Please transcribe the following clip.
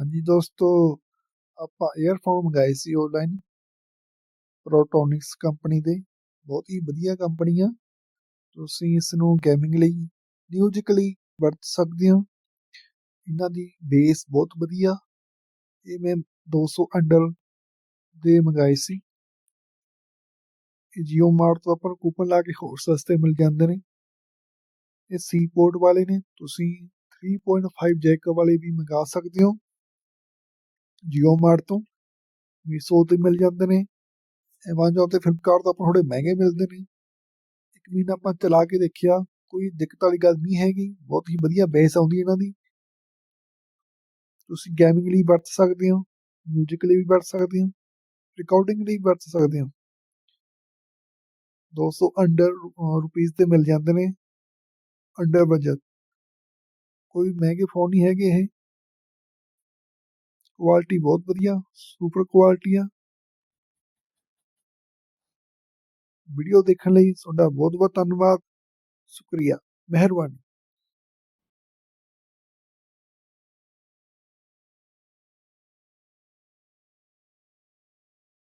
ਹਾਂਜੀ ਦੋਸਤੋ, ਆਪਾਂ ਏਅਰਫੋਨ ਮੰਗਾਏ ਸੀ ਆਨਲਾਈਨ ਪ੍ਰੋਟੋਨਿਕਸ ਕੰਪਨੀ ਦੇ। ਬਹੁਤ ਹੀ ਵਧੀਆ ਕੰਪਨੀ ਆ। ਤੁਸੀਂ ਇਸ ਨੂੰ ਗੇਮਿੰਗ ਲਈ ਮਿਊਜ਼ਿਕ ਵਰਤ ਸਕਦੇ ਹੋ। ਇਹਨਾਂ ਦੀ ਬੇਸ ਬਹੁਤ ਵਧੀਆ। ਇਹ ਮੈਂ 200 ਅੰਡਰ ਦੇ ਮੰਗਾਏ ਸੀ। ਇਹ ਜੀਓ ਮਾਰਟ ਤੋਂ ਆਪਾਂ ਨੂੰ ਕੂਪਨ ਲਾ ਕੇ ਹੋਰ ਸਸਤੇ ਮਿਲ ਜਾਂਦੇ ਨੇ। ਇਹ ਸੀ ਪੋਰਟ ਵਾਲੇ ਨੇ। ਤੁਸੀਂ 3.5 ਜੈਕ ਵਾਲੇ ਵੀ ਮੰਗਾ ਸਕਦੇ ਹੋ। ਜੀਓ ਮਾਰਟ ਤੋਂ ਵੀ ਮੀਸੋ ਤੇ ਮਿਲ ਜਾਂਦੇ ਨੇ ਐਮਾਜ਼ੋਨ ਤੇ ਫਲਿੱਪਕਾਰਟ ਤੋਂ ਆਪਾਂ ਥੋੜੇ ਮਹਿੰਗੇ ਮਿਲਦੇ ਨੇ। ਇੱਕ ਮਹੀਨਾ ਆਪਾਂ ਚਲਾ ਕੇ ਦੇਖਿਆ, ਕੋਈ ਦਿੱਕਤ ਵਾਲੀ ਗੱਲ ਨਹੀਂ ਹੈਗੀ, ਬਹੁਤ ਹੀ ਵਧੀਆ ਬੇਸ ਆਉਂਦੀ ਇਹਨਾਂ ਦੀ। ਤੁਸੀਂ ਗੇਮਿੰਗ ਲਈ ਵਰਤ ਸਕਦੇ ਹੋ ਮਿਊਜ਼ਿਕ ਲਈ ਵੀ ਵਰਤ ਸਕਦੇ ਹੋ ਰਿਕਾਰਡਿੰਗ ਲਈ ਵਰਤ ਸਕਦੇ ਹੋ। 200 ਅੰਡਰ ਰੁਪੀਸ ਤੇ ਮਿਲ ਜਾਂਦੇ ਨੇ ਅੰਡਰ ਬਜਟ ਕੋਈ ਮਹਿੰਗੇ ਫੋਨ ਨਹੀਂ ਹੈਗੇ ਇਹ। ਕੁਆਲਿਟੀ ਬਹੁਤ ਵਧੀਆ ਸੁਪਰ ਕੁਆਲਿਟੀ ਆ। ਵੀਡੀਓ ਦੇਖਣ ਲਈ ਤੁਹਾਡਾ ਬਹੁਤ ਬਹੁਤ ਧੰਨਵਾਦ, ਸ਼ੁਕਰੀਆ, ਮਿਹਰਬਾਨੀ।